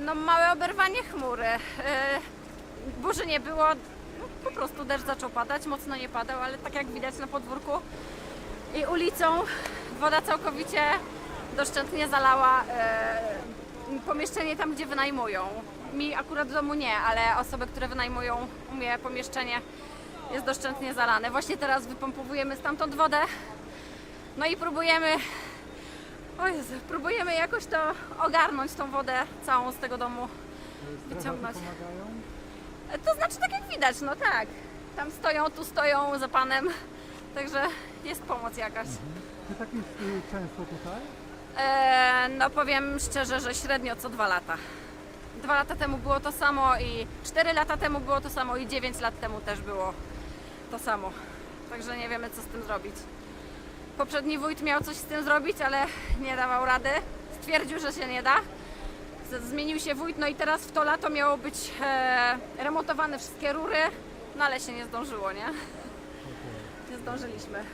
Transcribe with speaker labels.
Speaker 1: No małe oberwanie chmury. E, Burzy nie było, no, po prostu deszcz zaczął padać, mocno nie padał, ale tak jak widać na podwórku i ulicą woda całkowicie doszczętnie zalała e, pomieszczenie tam, gdzie wynajmują. Mi akurat w domu nie, ale osoby, które wynajmują u mnie pomieszczenie jest doszczętnie zalane. Właśnie teraz wypompowujemy stamtąd wodę, no i próbujemy o Jezu, próbujemy jakoś to ogarnąć, tą wodę całą z tego domu wyciągnąć. To znaczy tak jak widać, no tak. Tam stoją, tu stoją za panem, także jest pomoc jakaś.
Speaker 2: Czy tak jest y, często tutaj?
Speaker 1: E, no powiem szczerze, że średnio co dwa lata. Dwa lata temu było to samo i cztery lata temu było to samo i dziewięć lat temu też było to samo. Także nie wiemy co z tym zrobić. Poprzedni wójt miał coś z tym zrobić, ale nie dawał rady. Stwierdził, że się nie da. Zmienił się wójt, no i teraz w to lato miało być e, remontowane wszystkie rury, no ale się nie zdążyło, nie? Nie zdążyliśmy.